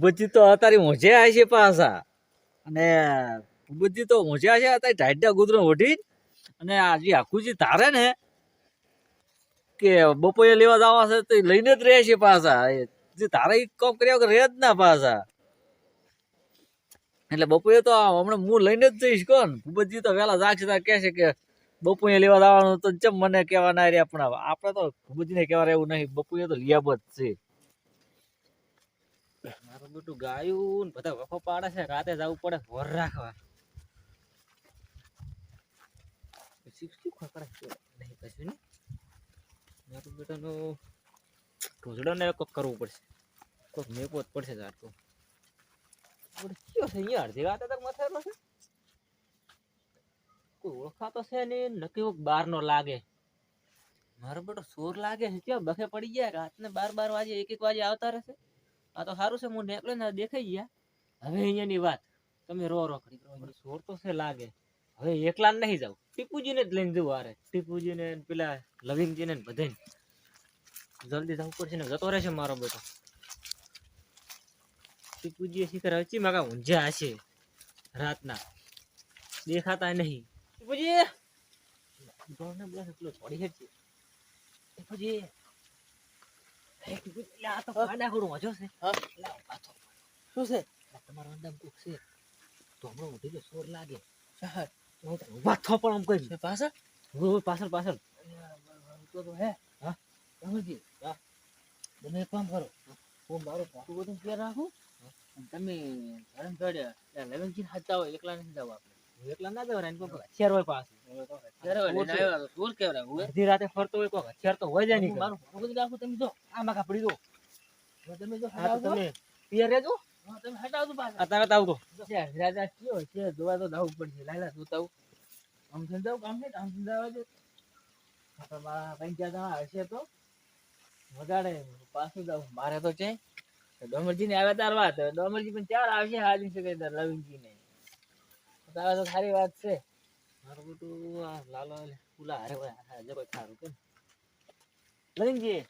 ભૂપતજી તો અત્યારે મોજે આવે છે પાછા. અને ભૂપતજી તો મોજે આવે છે, અત્યારે ટાઈટા ગુદરો ઓઢી. અને આજે આખુજી તારે ને, કે બપોરે લેવા જવા છે તો લઈને જ રહે છે પાછા. જે તારે કામ કર્યા વગર રહે જ ના પાછા. એટલે બપોરે તો હમણાં હું લઈને જ જઈશ કોણ? ભૂપતજી તો વહેલા જાગશે તાર કહે છે કે બપુએ લેવા જવાનું તો ચમ મને કહેવાના રહ્યા પણ આપણે તો ભૂપતજીને કહેવા એવું નહીં બપુએ તો લિયાબત છે. બેટું ગાયું ને બધા વખો પાડે છે. રાતે જવું પડે, વર રાખવા. પછી શું છે? નહીં કશું નહીં. મારું કરવું પડશે. કોક મેપો જ પડશે ઝાટકો કયો અહીંયા અડધી રાતે તક મથેલો છે. કોઈ ઓળખાતો છે ને નક્કી કોક બારનો લાગે. મારો બેટો સોર લાગે છે. ક્યાં બખે પડી ગયા? રાતને બાર બાર વાગે એક એક વાગે આવતા રહેશે. આ તો સારું છે હું નીકળ્યો ને દેખાઈ ગયા. હવે અહીંયાની વાત. તમે રો રો કરી સોર તો છે લાગે. હવે એકલા નહીં જાવ ટીપુજીને જ લઈને જવું આરે ટીપુજીને ને પેલા લવિંગજીને ને બધાને જલ્દી જવું પડશે ને જતો રહેશે મારો બેટો. ટીપુજી શિખર હચી માગા ઊંઝા હશે? રાતના. દેખાતા નહીં. ટીપુજી! છોડી ટીપુજી ટીપુજી! એટલે આ તો પાડા છે શું છે? તમારો અંદામ કોક છે. તો હમણાં સોર લાગે. વાથો પણ આમ કરી પાછળ? પાછળ પાછળ. તો તો હે? હા? રમણજી હા. તમે એક કામ કરો. હું. મારું પાકું બધું ક્યાં રાખું. તમે ધરમ ચડ્યા લવંગજી હાથ હોય એકલા નથી જવા આપણે. એકલા ના હથિયાર હોય પાસે અડધી રાતે ફરતો હોય કોઈ હથિયાર તો હોય જાય નહીં મારું બધું રાખું તમે જો આમાં કાપડી દો તમે જો તમે પિયર રહેજો. તમે હટાવજો પાછા. અત્યારે તો. આવતો રાજા કયો છે જોવા તો દાવું પડશે. લાલા જોતા આમ સમજાવ કામ છે આમ સમજાવવા દે તો મારા પંચાયત હશે તો વધારે પાછું જાવ. મારે તો છે ડોમરજી ને આવ્યા તાર વાત. ડોમરજી પણ ચાર આવશે હાજી શકે તાર લવિંગજી ને તારે તો સારી વાત છે. મારું બેટું આ લાલો પુલા હારે ભાઈ હાજર કોઈ ખારું કે લવિંગજી.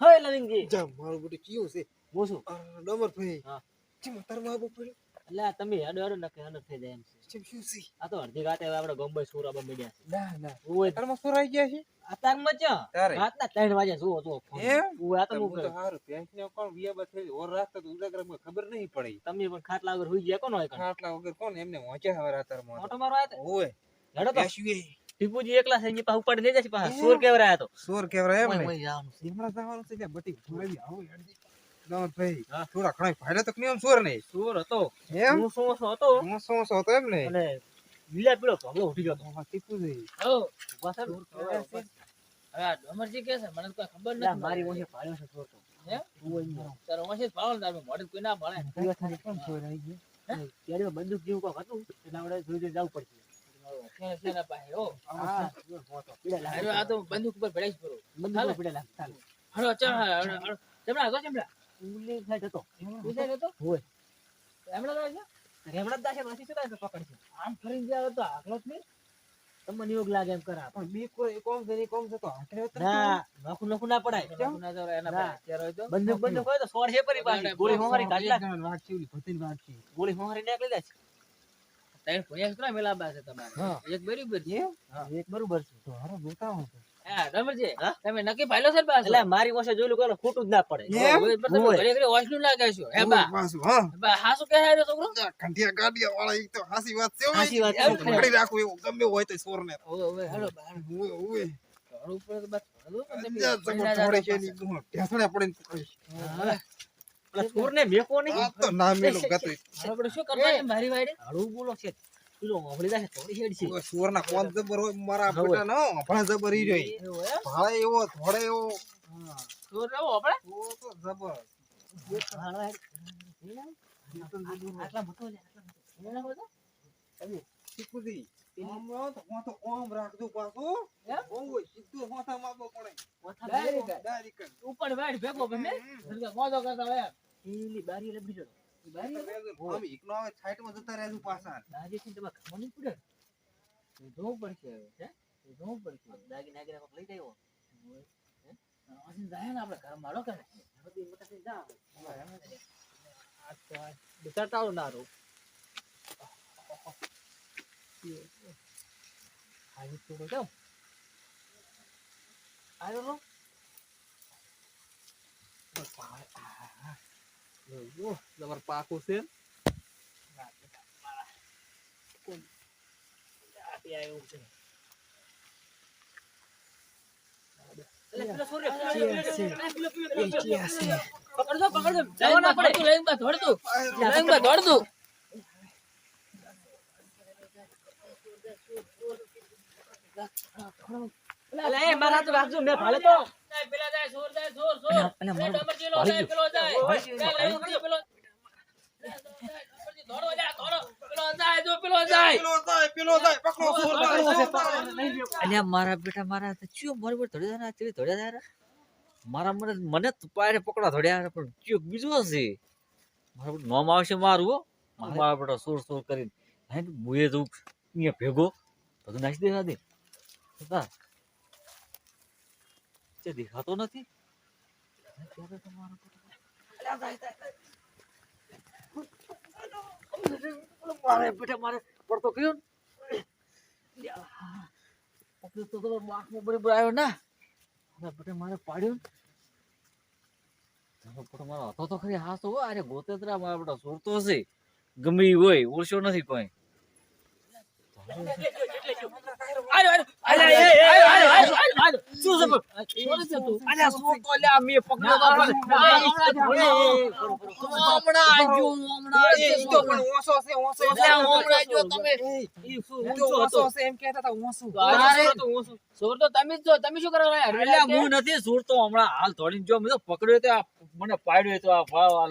હોય લવિંગજી. જા મારું બધું કયું છે? બોસું ડમર ભાઈ હા. ચમ તારમાં આબુ પડ્યું એટલે તમે હડો હડો નકે હડો થઈ જાય એમ છે. ચમ આ તો અડધી રાતે આપણે ગોમ્બે સુરાબા મળ્યા છે. ના ના. ઓય તારમાં શું ગયા છે? અત્યારમાં ચા રાતના ત્રણ વાગે જુઓ જુઓ એમ? ઓય આ તો હું હું તો કહું. હારું. ભેંસને કોણ વિયાબા થઈ ઓર રાખતા તો ઉજાગરામાં ખબર નહીં પડી. તમે પણ ખાટલા વગર હુઈ ગયા કોનો હોય કાં? ખાટલા વગર કોણ? એમને વાંચ્યા હવે આયો? ઓય તો. ટીપુજી એકલા થઈ ગયા ઉપાડી લઈ જશે પાછા. એમ? સુર કેવરાયા તો. સોર કેવરાય એમ ને? જવાનું છે. જવાનું છે બટી આવો યાર. ભાઈ હા. થોડા ઘણા ફાયદા તો નહીં આમ સોર નહીં? સુર હતો. એમ? હું શું હતો. હું હતો એમ ને? અને લીલા પીળો ભગલો ઉઠી ગયો હા, ટીપુ જઈ હો, ઊભા થા. હવે આ ડોમરજી કે છે? મને કોઈ ખબર નથી. મારી ઓછે પાડ્યો છે સુર તો. હે? તારો ઓછે જ ને તારે મોઢે કોઈ ના ભાળે કેમ સોર આવી ગયા? ત્યારે બંદૂક જેવું કોક હતું એટલે આપણે જોઈ જોઈ જવું પડશે. અત્યારે છે ને પાસે, હો. હા. હાલો, આ તો બંદૂક ઉપર ભેડા હાલો. ચમડા, આગો ચમડા. ઉલી સાઈડ હતો. ઉલી સાઈડ હતો? રેમડા જાય રેમડા જ દાશે, શું થાય પકડશે? આમ ફરીને જાય તો આગલો જ નહીં. તમને યોગ લાગે એમ કરા. પણ બી કોઈ કોમ છે કોમ છે તો હાથે ના, નોખું નોખું ના પડાય. નોખું ના. બંદૂક બંદૂક હોય તો સોળ છે પરી પાછી. ગોળી હોમારી કાઢી નાખ. જણાને વાત છે, ઓલી ભતીની વાત છે. ગોળી હોમારી નીકળી જાય તમારે? એક બરાબર છે. એક બરોબર છે તો હારો. હા, રમણજી, તમે નક્કી પાડ્યો છે ને પાછો? એટલે મારી જોયેલું ખોટું જ ના પડે એમ? ઓય, પણ તમે ઓય. ઘડી ઘડી વાંચલું ના હે બા, પાછું, હા. હે બા, હાસું કહે છે છોકરો? કંઠિયા ગાડિયા વાળા તો હાસી વાત છે હો. વાત છે. પકડી રાખવું એવું ગમે હોય તો સોરને. ઓય, ઓય, હાલો, બા, હાલો. ઓય, ઓય. ઉપર બસ હાલો, તમે જ્યાં પૈસા જબર જાજો થોડે છે ની ઢેસણે પડીને પકડી. હા. મેકો નહીં. તો ના મેલું ગતું. આપણે શું કરતા મારી વાડી? હળવું બોલો છે. સોરના કોણ જબર હોય મારા બેટા નો અભણા જબર ઈ રહ્યો. ભાળે એવો થોડે એવો. સુવર એવો આપણે? ઓ તો જબર. આટલા મોટો છે, આટલા મોટો. એના જ. ઉપર વાડ ભેગો બને મોજો કરતા હોય બારી લબડી જો ઈ બારી લબડી? આમ એકનો આવે સાઈડમાં જતા રહેજો પાછા. દાગી થી ખબર નહીં પડે? એ જોવું પડશે હવે હે? જોવું પડશે. દાગી નાગી કોક લઈ જાય હે? જાય ને આપણે ઘર મારો કરે બટાટાળું નારું આવી. થોડો જાવ આવ્યો લાઈનમાં પડે લાઈનમાં દોડતું દોડતું અલા મારા તો રાખજો મેં ભાલે તો. પેલા જાય સોર જાય સોર સોર. અલા, મારો જેલો જાય. પેલો જાય પેલા પેલો દોડો જાય દોડો. પેલો જાય જો પેલો જાય. પેલો જાય પેલો જાય પકડો સોર અલ્યા મારા બેટા મારા તો ચિયો મારી પર ધોડ્યા ના ધોડ્યા યાર મારા મને મને પાયરે પકડા ધોડ્યા પણ ચિયો બીજો હશે મારા બેટા નોમ આવશે મારું મારા મારા બેટા સોર સોર કરીને. હે મુએ જો અહીંયા ભેગો. બધું નાખી દેવા દે તે દેખાતો નથી? ત્યારે તો મારા બેટા- અલ્યા, જાય, જાય, જાય. મારે બેટા મારે પડતો કયો ને? તો તો બાકમાં બરાબર આવ્યો ના? મારા બેટા મારે પાડ્યો ને? બેટો મારો હતો તો ખરી અરે ગોતેતરા મારા બેટા સુરતો હશે ગમે હોય ઓછો નથી કોઈ. તમે. શું હું નથી સુરતો હમણાં હાલ થોડીને જો મેં પકડ્યો તો મને પાડ્યો તો આ ભાવ આ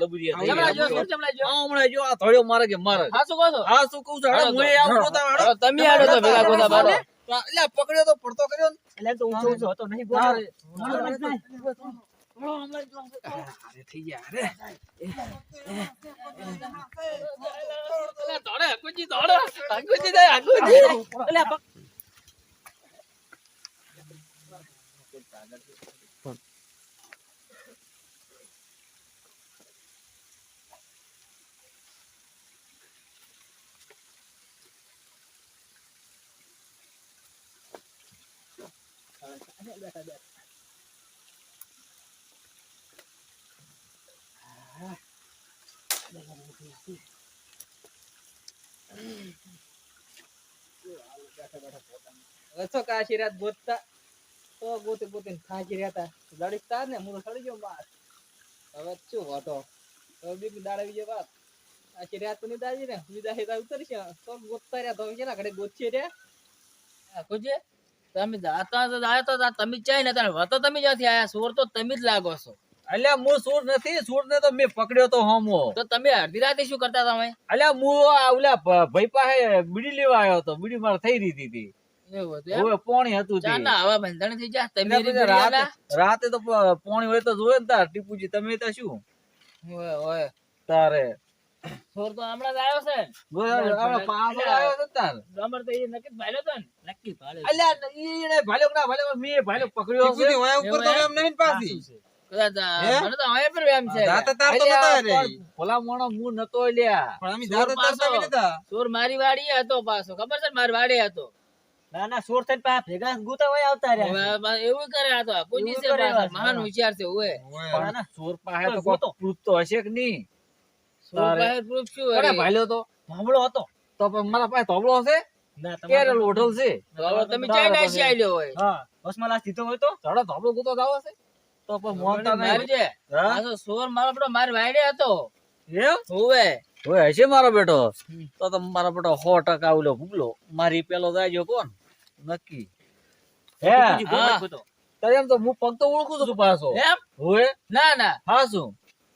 હમણાં જો આ થોડ્યો મારે કે મારે. હા શું કહો છો? હા શું કહું છું. તમે આડો તો ભેગા ગોતા તો પકડ્યો તો પડતો કર્યો ને. એટલે તો ઊંચો ઊંચો હતો નહીં તારે. અરે થઈ ગયા અરે. દોડે હકુજી દોડે. હકુજી દે હકુજી. એટલે પક- અચ્છો કાશી રાત ગોતતા, તો ગોતે ગોતે ખાંચી રહેતા લડી તાર ને હું સડી ગયો બાર હવે શું હતો હવે બીક દાડા બીજે વાત આખી રાતની દાજી ને બીજા હેતા ઉતરશે તો ગોતતા રહ્યા. તો કેના ઘડે ગોતશે રે હકુજી તમે જાતા તો જાય તમે ચાઈ ને તારે વતો તમે જ્યાંથી આયા સોર તો તમે જ લાગો છો. અલ્યા હું સૂર નથી સૂર ને તો મેં પકડ્યો તો હોમો. તો તમે અડધી રાતે શું કરતા તમે? અલ્યા હું ઓલા ભાઈ પાસે બીડી લેવા આવ્યો તો બીડી મારે થઈ રહી હતી. રાતે તો પોણી હોય તો જોયે ને તાર ટીપુજી તમે તો શું? તારે. સોર તો હમણાં જ આવ્યો છે. બોલ, આપણે પાછો આવ્યો છે તાર? ડમર તો એ નક્કી ભાલ્યો તો નક્કી ભાલ્યો અલ્યા ઈ ભાલ્યો ના ભાલ્યો મેં ભાલ્યો પકડ્યો છે ટીપુજી વાયા ઉપર તો એમ નહીં તો તો તો. મહાન હોશિયાર છે તો તો તો તો. ભાંભળો હતો. તો મારા પાસે તબલો છે? ના કેરે છે? તમે ચાઈ નાસી આલ્યો હોય? હા બસમાં લાસ્ટ દીધો હોય તો? ચડો તબલો ગોતો જાવ છે. તો પણ મોનતા નહીં. જે હા? પાછો સોર મારો બેટો મારી વાડી હતો. એમ ઓવે હોય હશે મારો બેટો? તો મારા મારો બેટો સો ટકા ઓલો ભૂગલો. મારી પેલો જાયજો કોણ? નક્કી. હે. તારે એમ તો હું પગ તો ઓળખું છું પાછો. એમ? હોય ના ના. હા શું?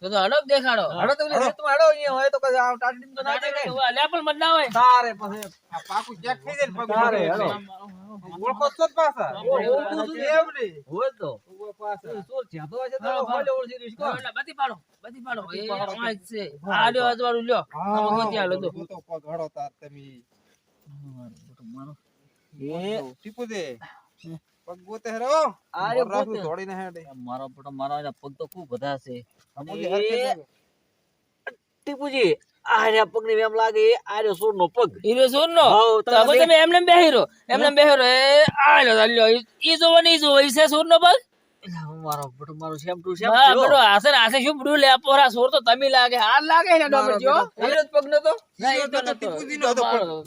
તો તો હડો દેખાડો. હડો તો ઓલી ખેતમાં હડો અહીંયા હોય તો કદાચ આ ટાટડી તો ના દેખાય. ને. પણ મત ના હોય તારે પછી આ પાકું ચેક થઈ જાય ને પગ તારે, હેલો. ઓળખો તો પાછા. ઓળખું છું એમ ને હોય તો. ઊભો પાછા. શું છે? તો આજે તો ઓળખી રીશ કો એટલે બધી પાડો બધી પાડો. એ પાડો. આ છે. આ લ્યો અજવાળું લ્યો. હા, ગોતી આલો તો. તો પગ હડો તાર તમે. મારો મારો. એ ટીપુ દે પગ ગોતે હેરો આ રાખું ગોતે. દોડીને હેડે. મારા બેટા મારા પગ તો ખૂબ બધા છે. ટીપુજી આ રે પગની. એમ લાગે એ આ સોર નો પગ. હીરો સોર નો તમે એમને એમ બેહીરો. એમને બે બેહીરો. એ આ ઈ જોવો ને ઈ જોવો. ઈ છે સોર નો પગ? મારો બેટો મારો શેમ ટુ શેમ હા થયો. બરો હાસે શું બડું લે? પોરા સોર તો તમે લાગે હાર લાગે ને ડોબર જો. હીરો પગ નતો? તો.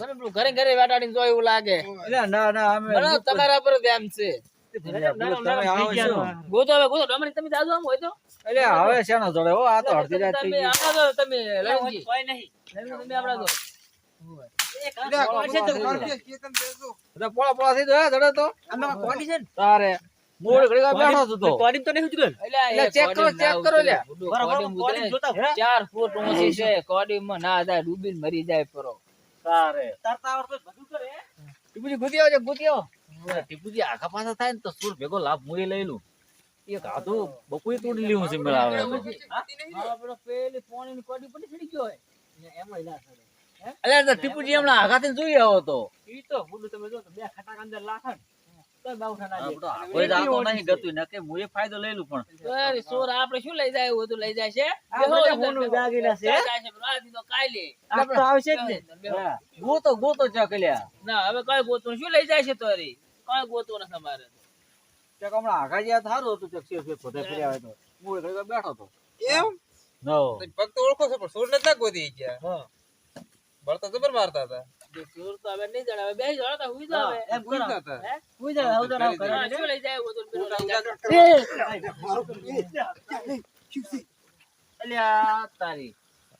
તમે પેલું ઘરે ઘરે વાટાડીને જો એવું લાગે. એલા, ના ના અમે તમારા પર જ છે. હવે ગોતો ડોમરી તમે જાજો આમ હોય તો. એલા, હવે શેનો જોડે? હો આ તો અડધી રાત તમે કોઈ નહીં. તમે આપડા જો પોળા પોળા થઈ જાય તો. ને? તારે. મૂળ ઘડી બેઠો તો. કોડી તો નહીં ઉજગલ એટલે ચેક કરો, ચેક કરો લે બરાબર કોડીમાં જોતા ચાર ફૂટ ઊંચી છે કોડીમાં ના જાય ડૂબીને મરી જાય પરો. તારે. તરતા આવડતું બધું કરે ટીપુજી ગુતી આવજે ગુતી આવ. ટીપુજી આખા પાછા થાય ને તો સુર ભેગો લાભ મુએ લઈ લઉં. એક આધું બકુએ તોડી લીધું છે મેળા આવે તો. મારો પેલો પેલી પોણીની કોડી પડી છડી ગયો હે એમાં ઇલાજ કરે અલ્યા ટીપુજી હમણાં આઘાથી જોઈ આવો તો. ઈ તો બુડું તમે જો બે ખટાક અંદર લાખન કોઈ જાતો નહીં ગતું ને કે મુએ ફાયદો લઈ લઉં પણ. સોર આપણે શું લઈ જાય એવું લઈ જાય છે. દાગીના છે. તો આવશે જ ને. ગોતો ગોતો ચકલ્યા ના હવે કઈ ગોતવું શું લઈ જાય છે તો કઈ ગોતવું નથી અમારે ચક હમણાં આઘા જ્યાં સારું હતું ચક ફર્યા હોય તો. બેઠો તો એમ? નો પગ તો ઓળખો છો પણ સોર નથી ના ગોતી ગયા. હા. બળતા જબર મારતા હતા. સોર તો હવે નહીં જણાવે. બે જણા તો હુઈ જાવ. એમ કરો ગુંજતા હે? કોઈ જા આવું તો ના કરે શું લઈ જાય એવું બધું લઈ જાય. અલ્યા તારી.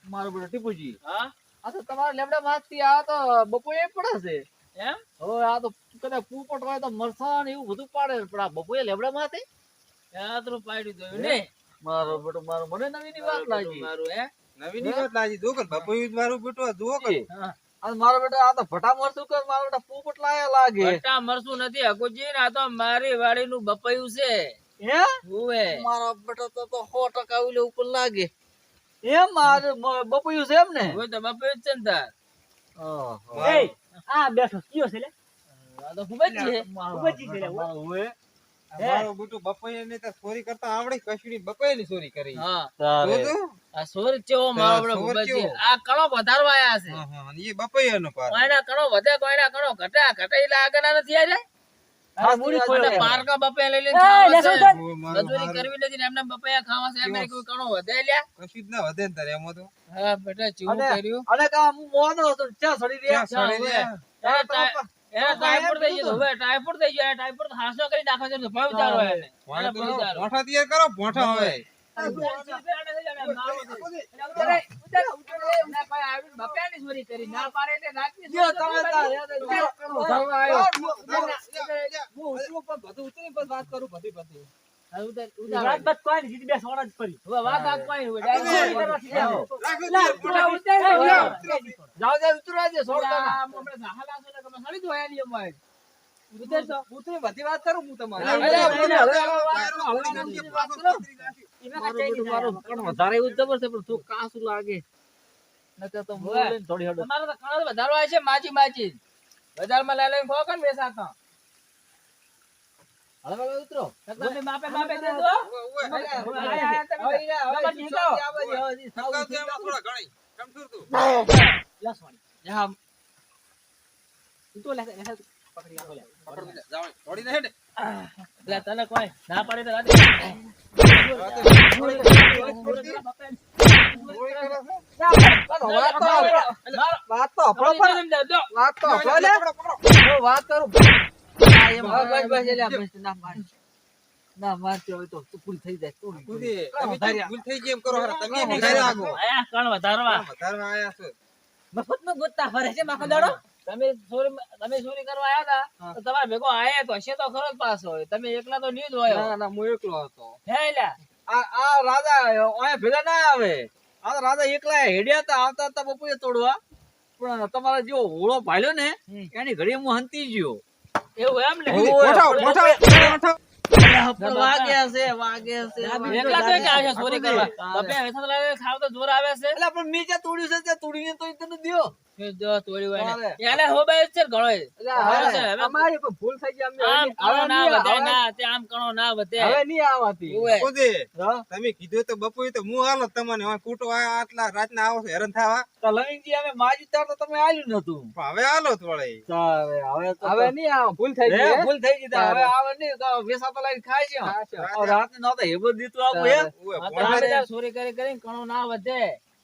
મારું ટીપુજી. હા? આ તો તમારા લેમડા માંથી આ તો બપોરે પડે છે. એમ? હવે આ તો કદાચ પૂપટ હોય તો મરસા ને એવું બધું પાડે પણ આ બપોરે લેમડા માંથી? યાત્રું પાડ્યું દોયું ને મારો બેટો મારો મને નવી ની વાત લાગી. મારું હે? નવી ની વાત લાગી. જો કે બપોરે મારું બેટો જો કે હા. આ મારો બેટો આ તો ભટા મરસું કર મારો બેટો પૂપટ લાયા લાગે. ભટ્ટા મરસું નથી હકુજી આ તો મારી વાડીનું બપૈયું છે. હે? હુવે. મારો બેટો તો તો સો ટકા ઉલે ઉપર લાગે. એમ મારે મ- છે એમ ને? હુવે તો બપૈયું છે ને તાર. ઓહો. આ બેઠો કયો છે લે? આ તો ખૂબ જ છે. મારો ઉભજી છે લે, બેટો, મારો હોય. મારો ને તો ચોરી કરતા આવડે કશું બપોરે ની ચોરી કરી. હા. આ સોર ચેવો મારો હા, બધો સોર ખૂબ જ છે આ કણો વધારવા આયા છે. હા, હા, એ બપોરે નો પાર. કોઈના કણો વધે કોઈના કણો ઘટે ઘટે એટલે આગળના નથી બપૈયા એ, ખાવા છે. તો. ઓ, મારો મજૂરી મારો કરવી નથી ને એમને બપૈયા ખાવા છે એમને કોઈ કણો વધે લ્યા કશું જ ના વધે ને તારે એમાં તો હા બેટા ચેવું અને- કર્યું અને કા હું મોનો હતો ને ચા સડી રહ્યા ક્યાં સડી હવે? રહ્યા? એને ટા- એને ટાઈફોઈડ થઈ ગયો હવે ટાઈફોઈડ થઈ ગયો ટાઈફોઈડ તો કરી નાખો છે ભાવ ચાલો એને વાંહે તો ભાવ ચાલો. ભોંઠા તૈયાર કરો ભોંઠા હવે જો તમે તાર યાદ જ જો કણો ધરવા આવ્યો. વાત બાત કોઈ નહીં સીધી બે સોડા જ પડી જાઓ જાઓ ઉતરવા દે સોડતા ના. ઉતરી બધી વાત કરું બધી તમારે વધારે એવું છે પણ તું કાસું લાગે? નકર તો થોડી હડો. તમારે તો કણો વધારો આવે છે માચી માચી. બજારમાં લઈ લઈને ખોખો ને વેચાતા હવે હવે ઉતરો તમે માપે માપે દે દો તને કોઈ ના પાડે તો વાત તો. વાત તો હું વાત કરું. આ એમ બસ બસ બસ એટલે આ બસ ના મારતી હોય તો તું થઈ જાય. તું ભૂલ? થઈ ગઈ એમ કરો તમે બી ઘરે આગો. આયા કણ વધારવા? વધારવા આયા છો. મફતમાં ગોતતા ફરે છે માખો દાડો? તમે ચોરી તમે ચોરી કરવા આયા હતા તો તમારે ભેગો આયા તો હશે તો ખરો જ પાછો. તમે એકલા તો નહીં જ હોય. ના ના હું એકલો હતો. હે એલા આ આ રાજા અહીંયા ભેગા ના આવે. આ રાજા એકલા હેડ્યા હતા આવતા હતા બપોરે તોડવા. પણ તમારા જેવો હોળો ભાલ્યો ને એની ઘડી હું હંતી ગયો. એવું એમ ને? કે આવે છે? ચોરી કરવા? ખાવ તો જોર આવે છે. એટલે પણ મેં જ્યાં તોડ્યું છે ત્યાં તોડીને તો તને દ્યો. તમે કીધું તો બપુ તો હું હાલો હેરાન થવા. તો તમે આવ્યું નતું હવે હાલો થોડે હવે નહીં આવો ભૂલ થઈ ગઈ ભૂલ થઈ ગઈ હવે આવે નહીં વેસા તો લઈને ખાય છે રાત નો તો હેબો કરી કરીને કણો ના વધે.